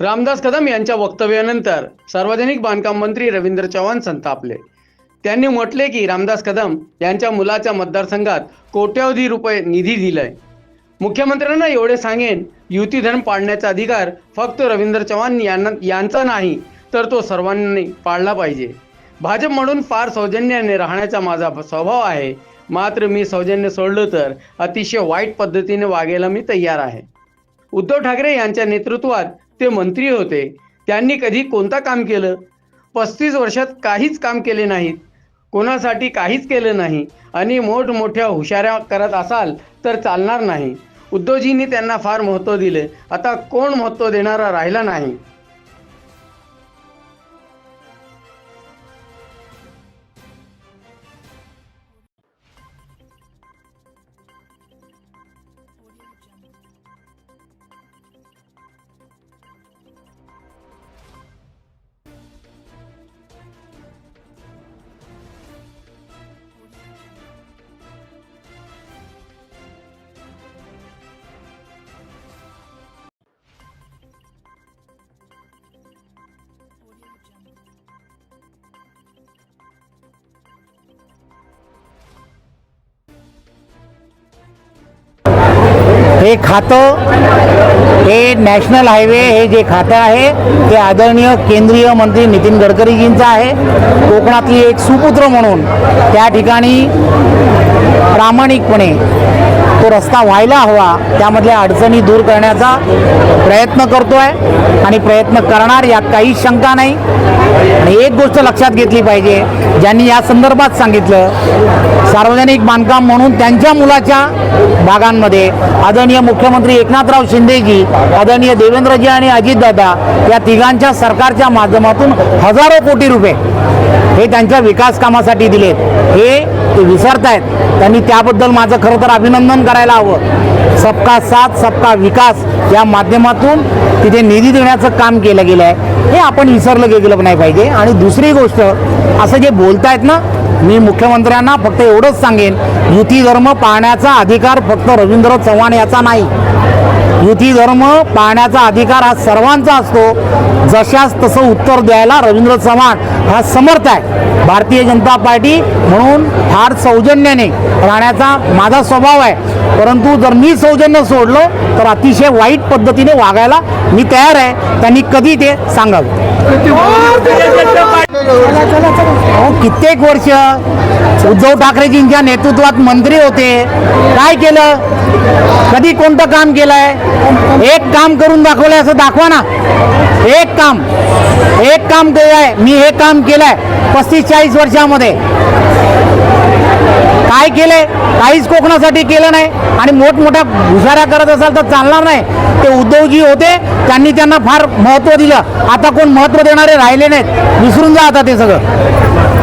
रामदास कदम यांच्या वक्तव्यानंतर सार्वजनिक बांधकाम मंत्री रवींद्र चव्हाण संतापले. त्यांनी म्हटले की रामदास कदम यांच्या मुलाच्या मतदारसंघात कोट्यवधी रुपये निधी दिलाय. मुख्यमंत्र्यांना एवढे सांगेन युती धर्म पाळण्याचा अधिकार फक्त रवींद्र चव्हाण यांना यांचा नाही तर तो सर्वांनी पाळला पाहिजे. भाजप म्हणून फार सौजन्याने राहण्याचा माझा स्वभाव आहे. मात्र मी सौजन्य सोडलं तर अतिशय वाईट पद्धतीने वागायला मी तयार आहे. उद्धव ठाकरे यांच्या नेतृत्वात ते मंत्री होते. त्यांनी कधी कोणता काम केलं? पस्तीस वर्षात काहीच काम केले नाहीत. कोणासाठी काहीच केलं नाही. आणि मोठमोठ्या हुशाऱ्या करत असाल तर चालणार नाही. उद्धवजींनी त्यांना फार महत्त्व दिले. आता कोण महत्त्व देणारा राहिला नाही. हे खातं हे नॅशनल हायवे हे जे खातं आहे ते आदरणीय केंद्रीय मंत्री नितीन गडकरीजींचं आहे. कोकणातली एक सुपुत्र म्हणून त्या ठिकाणी प्रामाणिकपणे तो रस्ता व्हायला हवा त्यामधल्या अडचणी दूर करण्याचा प्रयत्न करतो आहे आणि प्रयत्न करणार यात काही शंका नाही. आणि एक गोष्ट लक्षात घेतली पाहिजे ज्यांनी या संदर्भात सांगितलं सार्वजनिक बांधकाम म्हणून त्यांच्या मुलाच्या भागांमध्ये आदरणीय मुख्यमंत्री एकनाथराव शिंदेजी आदरणीय देवेंद्रजी आणि अजितदादा या तिघांच्या सरकारच्या माध्यमातून हजारो कोटी रुपये हे त्यांच्या विकास कामासाठी दिलेत. हे ते विसरतायत. त्यांनी त्याबद्दल माझं खरं तर अभिनंदन करायला हवं. सबका साथ सबका विकास या माध्यमातून तिथे निधी देण्याचं काम केलं गेलं आहे हे आपण विसरलं गेलं नाही पाहिजे. आणि दुसरी गोष्ट असं जे बोलतायत ना मी मुख्यमंत्र्यांना फक्त एवढंच सांगेन युती धर्म पाळण्याचा अधिकार फक्त रवींद्र चव्हाण याचा नाही. युती धर्म पाळण्याचा अधिकार हा सर्वांचा असतो. जशास तसं उत्तर द्यायला रवींद्र चव्हाण हा समर्थ आहे. भारतीय जनता पार्टी म्हणून फार सौजन्याने राहण्याचा माझा स्वभाव आहे. परंतु जर मी सौजन्य सोडलं तर अतिशय वाईट पद्धतीने वागायला मी तयार आहे. त्यांनी कधी ते सांगावं. अहो कित्येक वर्ष उद्धव ठाकरेजींच्या नेतृत्वात मंत्री होते. काय केलं? कधी कोणतं काम केलंय? एक काम करून दाखवलंय असं दाखवा ना. एक काम. एक काम केलंय. मी हे काम केलंय पस्तीस चाळीस वर्षामध्ये. काय केलंय काहीच कोकणासाठी केलं नाही आणि मोठमोठ्या घुसाऱ्या करत असाल तर चालणार नाही. ते उद्धवजी होते त्यांनी त्यांना फार महत्त्व दिलं. आता कोण महत्त्व देणारे राहिले नाहीत. विसरून जा आता ते सगळं.